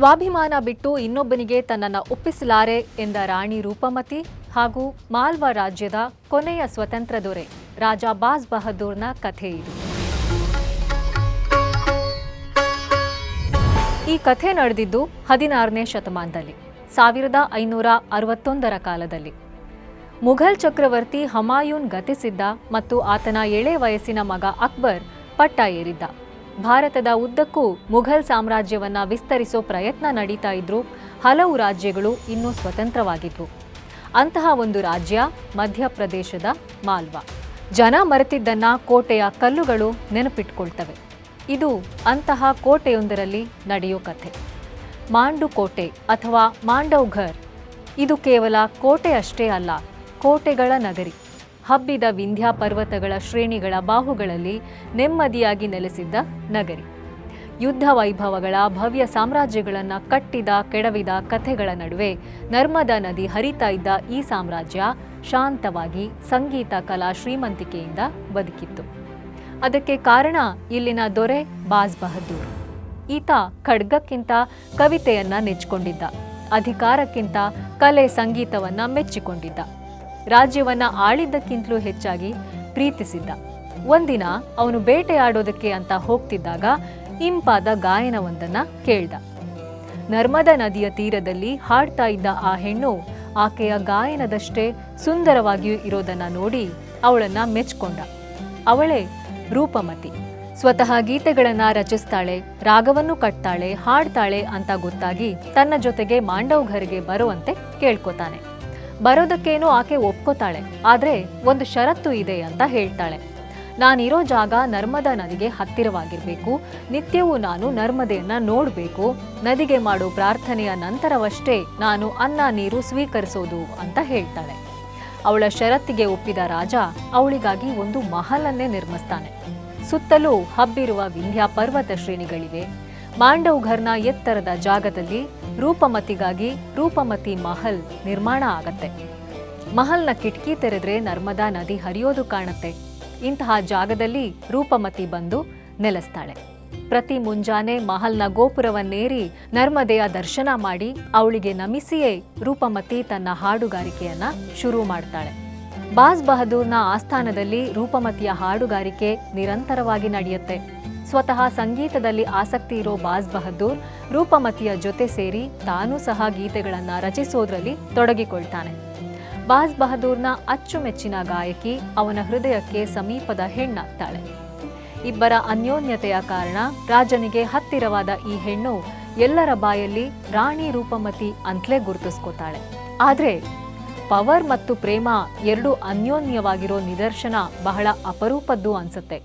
ಸ್ವಾಭಿಮಾನ ಬಿಟ್ಟು ಇನ್ನೊಬ್ಬನಿಗೆ ತನ್ನನ್ನು ಒಪ್ಪಿಸಲಾರೆ ಎಂದ ರಾಣಿ ರೂಪಮತಿ ಹಾಗೂ ಮಾಲ್ವ ರಾಜ್ಯದ ಕೊನೆಯ ಸ್ವತಂತ್ರ ದೊರೆ ರಾಜ ಬಾಸ್ ಬಹದ್ದೂರ್ನ ಕಥೆ ಇದು. ಈ ಕಥೆ ನಡೆದಿದ್ದು ಹದಿನಾರನೇ ಶತಮಾನದಲ್ಲಿ, ಸಾವಿರದ ಐನೂರ ಅರವತ್ತೊಂದರ ಕಾಲದಲ್ಲಿ. ಮುಘಲ್ ಚಕ್ರವರ್ತಿ ಹಮಾಯೂನ್ ಗತಿಸಿದ್ದ ಮತ್ತು ಆತನ ಎಳೆ ವಯಸ್ಸಿನ ಮಗ ಅಕ್ಬರ್ ಪಟ್ಟ ಏರಿದ್ದ. ಭಾರತದ ಉದ್ದಕ್ಕೂ ಮುಘಲ್ ಸಾಮ್ರಾಜ್ಯವನ್ನ ವಿಸ್ತರಿಸೋ ಪ್ರಯತ್ನ ನಡೀತಾ ಇದ್ರು ಹಲವು ರಾಜ್ಯಗಳು ಇನ್ನೂ ಸ್ವತಂತ್ರವಾಗಿದ್ವು. ಅಂತಹ ಒಂದು ರಾಜ್ಯ ಮಧ್ಯಪ್ರದೇಶದ ಮಾಲ್ವಾ. ಜನ ಮರೆತಿದ್ದನ್ನ ಕೋಟೆಯ ಕಲ್ಲುಗಳು ನೆನಪಿಟ್ಕೊಳ್ತವೆ. ಇದು ಅಂತಹ ಕೋಟೆಯೊಂದರಲ್ಲಿ ನಡೆಯೋ ಕಥೆ. ಮಾಂಡು ಕೋಟೆ ಅಥವಾ ಮಾಂಡವ್ಘರ್. ಇದು ಕೇವಲ ಕೋಟೆ ಅಷ್ಟೇ ಅಲ್ಲ, ಕೋಟೆಗಳ ನಗರಿ. ಹಬ್ಬಿದ ವಿಂಧ್ಯ ಪರ್ವತಗಳ ಶ್ರೇಣಿಗಳ ಬಾಹುಗಳಲ್ಲಿ ನೆಮ್ಮದಿಯಾಗಿ ನೆಲೆಸಿದ್ದ ನಗರಿ. ಯುದ್ಧ ವೈಭವಗಳ ಭವ್ಯ ಸಾಮ್ರಾಜ್ಯಗಳನ್ನು ಕಟ್ಟಿದ ಕೆಡವಿದ ಕಥೆಗಳ ನಡುವೆ ನರ್ಮದಾ ನದಿ ಹರಿತಾ ಇದ್ದ ಈ ಸಾಮ್ರಾಜ್ಯ ಶಾಂತವಾಗಿ ಸಂಗೀತ, ಕಲಾ, ಶ್ರೀಮಂತಿಕೆಯಿಂದ ಬದುಕಿತ್ತು. ಅದಕ್ಕೆ ಕಾರಣ ಇಲ್ಲಿನ ದೊರೆ ಬಾಜ್ ಬಹದ್ದೂರ್. ಈತ ಖಡ್ಗಕ್ಕಿಂತ ಕವಿತೆಯನ್ನ ನೆಚ್ಚಿಕೊಂಡಿದ್ದ, ಅಧಿಕಾರಕ್ಕಿಂತ ಕಲೆ, ಸಂಗೀತವನ್ನ ಮೆಚ್ಚಿಕೊಂಡಿದ್ದ. ರಾಜ್ಯವನ್ನ ಆಳಿದ್ದಕ್ಕಿಂತಲೂ ಹೆಚ್ಚಾಗಿ ಪ್ರೀತಿಸಿದ್ದ. ಒಂದಿನ ಅವನು ಬೇಟೆಯಾಡೋದಕ್ಕೆ ಅಂತ ಹೋಗ್ತಿದ್ದಾಗ ಇಂಪಾದ ಗಾಯನವೊಂದನ್ನ ಕೇಳ್ದ. ನರ್ಮದಾ ನದಿಯ ತೀರದಲ್ಲಿ ಹಾಡ್ತಾ ಇದ್ದ ಆ ಹೆಣ್ಣು ಆಕೆಯ ಗಾಯನದಷ್ಟೇ ಸುಂದರವಾಗಿಯೂ ಇರೋದನ್ನ ನೋಡಿ ಅವಳನ್ನ ಮೆಚ್ಕೊಂಡ. ಅವಳೇ ರೂಪಮತಿ. ಸ್ವತಃ ಗೀತೆಗಳನ್ನ ರಚಿಸ್ತಾಳೆ, ರಾಗವನ್ನು ಕಟ್ತಾಳೆ, ಹಾಡ್ತಾಳೆ ಅಂತ ಗೊತ್ತಾಗಿ ತನ್ನ ಜೊತೆಗೆ ಮಾಂಡವ್ ಘರ್ಗೆ ಬರುವಂತೆ ಕೇಳ್ಕೊತಾನೆ. ಬರೋದಕ್ಕೇನೋ ಆಕೆ ಒಪ್ಕೋತಾಳೆ. ಆದರೆ ಒಂದು ಷರತ್ತು ಇದೆ ಅಂತ ಹೇಳ್ತಾಳೆ. ನಾನಿರೋ ಜಾಗ ನರ್ಮದಾ ನದಿಗೆ ಹತ್ತಿರವಾಗಿರಬೇಕು. ನಿತ್ಯವೂ ನಾನು ನರ್ಮದೆಯನ್ನು ನೋಡಬೇಕು. ನದಿಗೆ ಮಾಡೋ ಪ್ರಾರ್ಥನೆಯ ನಂತರವಷ್ಟೇ ನಾನು ಅನ್ನ ನೀರು ಸ್ವೀಕರಿಸೋದು ಅಂತ ಹೇಳ್ತಾಳೆ. ಅವಳ ಷರತ್ತಿಗೆ ಒಪ್ಪಿದ ರಾಜ ಅವಳಿಗಾಗಿ ಒಂದು ಮಹಲನ್ನೇ ನಿರ್ಮಿಸ್ತಾನೆ. ಸುತ್ತಲೂ ಹಬ್ಬಿರುವ ವಿಂಧ್ಯ ಪರ್ವತ ಶ್ರೇಣಿಗಳಿವೆ. ಮಾಂಡವ್ಘರ್ನ ಎತ್ತರದ ಜಾಗದಲ್ಲಿ ರೂಪಮತಿಗಾಗಿ ರೂಪಮತಿ ಮಹಲ್ ನಿರ್ಮಾಣ ಆಗತ್ತೆ. ಮಹಲ್ನ ಕಿಟಕಿ ತೆರೆದ್ರೆ ನರ್ಮದಾ ನದಿ ಹರಿಯೋದು ಕಾಣುತ್ತೆ. ಇಂತಹ ಜಾಗದಲ್ಲಿ ರೂಪಮತಿ ಬಂದು ನೆಲೆಸ್ತಾಳೆ. ಪ್ರತಿ ಮುಂಜಾನೆ ಮಹಲ್ನ ಗೋಪುರವನ್ನೇರಿ ನರ್ಮದೆಯ ದರ್ಶನ ಮಾಡಿ ಅವಳಿಗೆ ನಮಿಸಿಯೇ ರೂಪಮತಿ ತನ್ನ ಹಾಡುಗಾರಿಕೆಯನ್ನ ಶುರು ಮಾಡ್ತಾಳೆ. ಬಾಸ್ ಬಹದ್ದೂರ್ನ ಆಸ್ಥಾನದಲ್ಲಿ ರೂಪಮತಿಯ ಹಾಡುಗಾರಿಕೆ ನಿರಂತರವಾಗಿ ನಡೆಯುತ್ತೆ. ಸ್ವತಃ ಸಂಗೀತದಲ್ಲಿ ಆಸಕ್ತಿ ಇರೋ ಬಾಜ್ ಬಹದ್ದೂರ್, ರೂಪಮತಿಯ ಜೊತೆ ಸೇರಿ ತಾನೂ ಸಹ ಗೀತೆಗಳನ್ನು ರಚಿಸೋದ್ರಲ್ಲಿ ತೊಡಗಿಕೊಳ್ತಾನೆ. ಬಾಜ್ ಬಹದ್ದೂರ್ನ ಅಚ್ಚುಮೆಚ್ಚಿನ ಗಾಯಕಿ ಅವನ ಹೃದಯಕ್ಕೆ ಸಮೀಪದ ಹೆಣ್ಣಾಗ್ತಾಳೆ. ಇಬ್ಬರ ಅನ್ಯೋನ್ಯತೆಯ ಕಾರಣ ರಾಜನಿಗೆ ಹತ್ತಿರವಾದ ಈ ಹೆಣ್ಣು ಎಲ್ಲರ ಬಾಯಲ್ಲಿ ರಾಣಿ ರೂಪಮತಿ ಅಂತಲೇ ಗುರುತಿಸ್ಕೋತಾಳೆ ಆದರೆ ಪವರ್ ಮತ್ತು ಪ್ರೇಮ ಎರಡು ಅನ್ಯೋನ್ಯವಾಗಿರೋ ನಿದರ್ಶನ ಬಹಳ ಅಪರೂಪದ್ದು ಅನ್ಸುತ್ತೆ.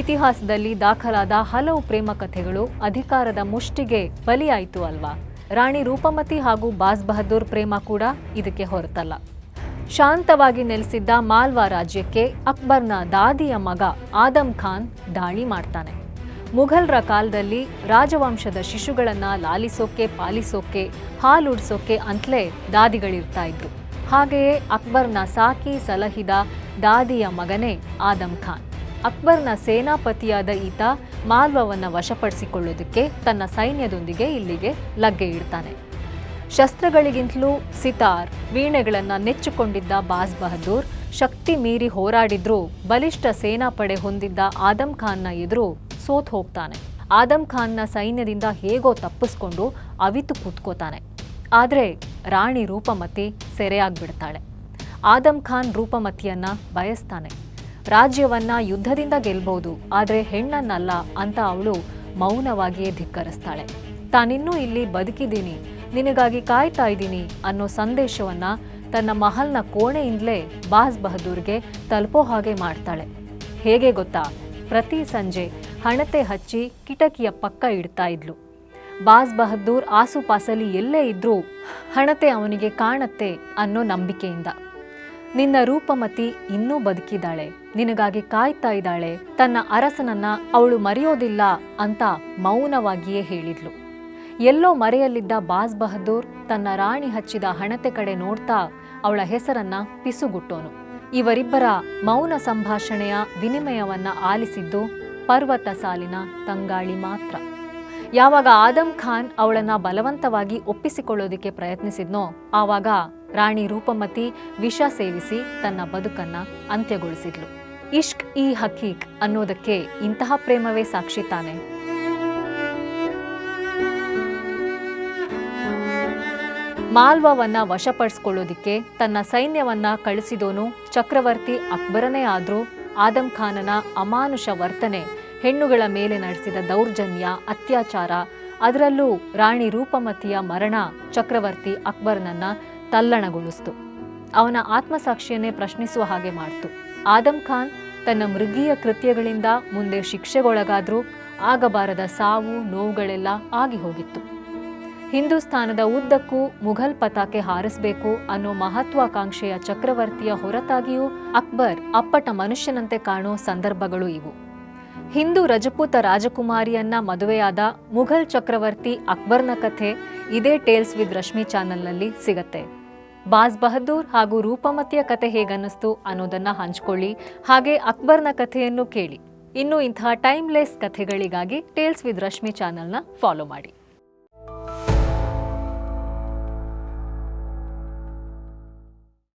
ಇತಿಹಾಸದಲ್ಲಿ ದಾಖಲಾದ ಹಲವು ಪ್ರೇಮ ಕಥೆಗಳು ಅಧಿಕಾರದ ಮುಷ್ಟಿಗೆ ಬಲಿಯಾಯಿತು ಅಲ್ವಾ? ರಾಣಿ ರೂಪಮತಿ ಹಾಗೂ ಬಾಸ್ ಬಹದ್ದೂರ್ ಪ್ರೇಮ ಕೂಡ ಇದಕ್ಕೆ ಹೊರತಲ್ಲ. ಶಾಂತವಾಗಿ ನೆಲೆಸಿದ್ದ ಮಾಲ್ವಾ ರಾಜ್ಯಕ್ಕೆ ಅಕ್ಬರ್ನ ದಾದಿಯ ಮಗ ಆದಮ್ ಖಾನ್ ದಾಳಿ ಮಾಡ್ತಾನೆ. ಮುಘಲ್ರ ಕಾಲದಲ್ಲಿ ರಾಜವಂಶದ ಶಿಶುಗಳನ್ನ ಲಾಲಿಸೋಕೆ, ಪಾಲಿಸೋಕೆ, ಹಾಲುಡ್ಸೋಕೆ ಅಂತಲೇ ದಾದಿಗಳಿರ್ತಾ ಇದ್ರು. ಹಾಗೆಯೇ ಅಕ್ಬರ್ನ ಸಾಕಿ ಸಲಹಿದ ದಾದಿಯ ಮಗನೇ ಆದಮ್ ಖಾನ್. ಅಕ್ಬರ್ನ ಸೇನಾಪತಿಯಾದ ಈತ ಮಾಲ್ವವನ್ನು ವಶಪಡಿಸಿಕೊಳ್ಳೋದಕ್ಕೆ ತನ್ನ ಸೈನ್ಯದೊಂದಿಗೆ ಇಲ್ಲಿಗೆ ಲಗ್ಗೆ ಇಡ್ತಾನೆ. ಶಸ್ತ್ರಗಳಿಗಿಂತಲೂ ಸಿತಾರ್ ವೀಣೆಗಳನ್ನು ನೆಚ್ಚಿಕೊಂಡಿದ್ದ ಬಾಸ್ ಬಹದ್ದೂರ್ ಶಕ್ತಿ ಮೀರಿ ಹೋರಾಡಿದ್ರೂ ಬಲಿಷ್ಠ ಸೇನಾಪಡೆ ಹೊಂದಿದ್ದ ಆದಮ್ ಖಾನ್ನ ಎದುರು ಸೋತ್ ಹೋಗ್ತಾನೆ. ಆದಮ್ ಖಾನ್ನ ಸೈನ್ಯದಿಂದ ಹೇಗೋ ತಪ್ಪಿಸ್ಕೊಂಡು ಅವಿತು ಕೂತ್ಕೋತಾನೆ. ಆದರೆ ರಾಣಿ ರೂಪಮತಿ ಸೆರೆಯಾಗ್ಬಿಡ್ತಾಳೆ. ಆದಮ್ ಖಾನ್ ರೂಪಮತಿಯನ್ನ ಬಯಸ್ತಾನೆ. ರಾಜ್ಯವನ್ನ ಯುದ್ಧದಿಂದ ಗೆಲ್ಬಹುದು, ಆದರೆ ಹೆಣ್ಣನ್ನಲ್ಲ ಅಂತ ಅವಳು ಮೌನವಾಗಿಯೇ ಧಿಕ್ಕರಿಸ್ತಾಳೆ. ತಾನಿನ್ನೂ ಇಲ್ಲಿ ಬದುಕಿದ್ದೀನಿ, ನಿನಗಾಗಿ ಕಾಯ್ತಾ ಇದ್ದೀನಿ ಅನ್ನೋ ಸಂದೇಶವನ್ನ ತನ್ನ ಮಹಲ್ನ ಕೋಣೆಯಿಂದಲೇ ಬಾಸ್ ಬಹದ್ದೂರ್ಗೆ ತಲುಪೋ ಹಾಗೆ ಮಾಡ್ತಾಳೆ. ಹೇಗೆ ಗೊತ್ತಾ? ಪ್ರತಿ ಸಂಜೆ ಹಣತೆ ಹಚ್ಚಿ ಕಿಟಕಿಯ ಪಕ್ಕ ಇಡ್ತಾ ಇದ್ಲು. ಬಾಸ್ ಬಹದ್ದೂರ್ ಆಸುಪಾಸಲ್ಲಿ ಎಲ್ಲೇ ಇದ್ರೂ ಹಣತೆ ಅವನಿಗೆ ಕಾಣತ್ತೆ ಅನ್ನೋ ನಂಬಿಕೆಯಿಂದ. ನಿನ್ನ ರೂಪಮತಿ ಇನ್ನೂ ಬದುಕಿದ್ದಾಳೆ. ನಿನಗಾಗಿ ಕಾಯ್ತಾ ಇದ್ದಾಳೆ. ತನ್ನ ಅರಸನನ್ನ ಅವಳು ಮರೆಯೋದಿಲ್ಲ ಅಂತ ಮೌನವಾಗಿಯೇ ಹೇಳಿದ್ಲು. ಎಲ್ಲೋ ಮರೆಯಲ್ಲಿದ್ದ ಬಾಸ್ ಬಹದ್ದೂರ್ ತನ್ನ ರಾಣಿ ಹಚ್ಚಿದ ಹಣತೆ ಕಡೆ ನೋಡ್ತಾ ಅವಳ ಹೆಸರನ್ನ ಪಿಸುಗುಟ್ಟೋನು. ಇವರಿಬ್ಬರ ಮೌನ ಸಂಭಾಷಣೆಯ ವಿನಿಮಯವನ್ನ ಆಲಿಸಿದ್ದು ಪರ್ವತ ಸಾಲಿನ ತಂಗಾಳಿ ಮಾತ್ರ. ಯಾವಾಗ ಆದಮ್ ಖಾನ್ ಅವಳನ್ನ ಬಲವಂತವಾಗಿ ಒಪ್ಪಿಸಿಕೊಳ್ಳೋದಿಕ್ಕೆ ಪ್ರಯತ್ನಿಸಿದ್ನೋ ಆವಾಗ ರಾಣಿ ರೂಪಮತಿ ವಿಷ ಸೇವಿಸಿ ತನ್ನ ಬದುಕನ್ನ ಅಂತ್ಯಗೊಳಿಸಿದ್ಲು. ಇಷ್ಕ್ ಇ ಹಕೀಕ್ ಅನ್ನೋದಕ್ಕೆ ಇಂತಹ ಪ್ರೇಮವೇ ಸಾಕ್ಷಿ ತಾನೆ. ಮಾಲ್ವವನ್ನ ವಶಪಡಿಸ್ಕೊಳ್ಳೋದಿಕ್ಕೆ ತನ್ನ ಸೈನ್ಯವನ್ನ ಕಳಿಸಿದೋನು ಚಕ್ರವರ್ತಿ ಅಕ್ಬರನೇ ಆದ್ರೂ ಆದಮ್ ಖಾನನ ಅಮಾನುಷ ವರ್ತನೆ, ಹೆಣ್ಣುಗಳ ಮೇಲೆ ನಡೆಸಿದ ದೌರ್ಜನ್ಯ, ಅತ್ಯಾಚಾರ, ಅದರಲ್ಲೂ ರಾಣಿ ರೂಪಮತಿಯ ಮರಣ ಚಕ್ರವರ್ತಿ ಅಕ್ಬರನನ್ನ ತಲ್ಲಣಗೊಳಿಸ್ತು. ಅವನ ಆತ್ಮಸಾಕ್ಷಿಯನ್ನೇ ಪ್ರಶ್ನಿಸುವ ಹಾಗೆ ಮಾಡ್ತು. ಆದಮ್ ಖಾನ್ ತನ್ನ ಮೃಗೀಯ ಕೃತ್ಯಗಳಿಂದ ಮುಂದೆ ಶಿಕ್ಷೆಗೊಳಗಾದ್ರೂ ಆಗಬಾರದ ಸಾವು, ನೋವುಗಳೆಲ್ಲ ಆಗಿ ಹೋಗಿತ್ತು. ಹಿಂದೂಸ್ತಾನದ ಉದ್ದಕ್ಕೂ ಮುಘಲ್ ಪತಾಕೆ ಹಾರಿಸಬೇಕು ಅನ್ನೋ ಮಹತ್ವಾಕಾಂಕ್ಷೆಯ ಚಕ್ರವರ್ತಿಯ ಹೊರತಾಗಿಯೂ ಅಕ್ಬರ್ ಅಪ್ಪಟ ಮನುಷ್ಯನಂತೆ ಕಾಣೋ ಸಂದರ್ಭಗಳು ಇವು. ಹಿಂದೂ ರಜಪೂತ ರಾಜಕುಮಾರಿಯನ್ನ ಮದುವೆಯಾದ ಮುಘಲ್ ಚಕ್ರವರ್ತಿ ಅಕ್ಬರ್ನ ಕಥೆ ಇದೇ ಟೇಲ್ಸ್ ವಿತ್ ರಶ್ಮಿ ಚಾನೆಲ್ನಲ್ಲಿ ಸಿಗತ್ತೆ. ಬಾಸ್ ಬಹದ್ದೂರ್ ಹಾಗೂ ರೂಪಮತಿಯ ಕಥೆ ಹೇಗನ್ನಿಸ್ತು ಅನ್ನೋದನ್ನ ಹಂಚ್ಕೊಳ್ಳಿ. ಹಾಗೆ ಅಕ್ಬರ್ನ ಕಥೆಯನ್ನು ಕೇಳಿ. ಇನ್ನು ಇಂತಹ ಟೈಮ್ಲೆಸ್ ಕಥೆಗಳಿಗಾಗಿ ಟೇಲ್ಸ್ ವಿತ್ ರಶ್ಮಿ ಚಾನೆಲ್ನ ಫಾಲೋ ಮಾಡಿ.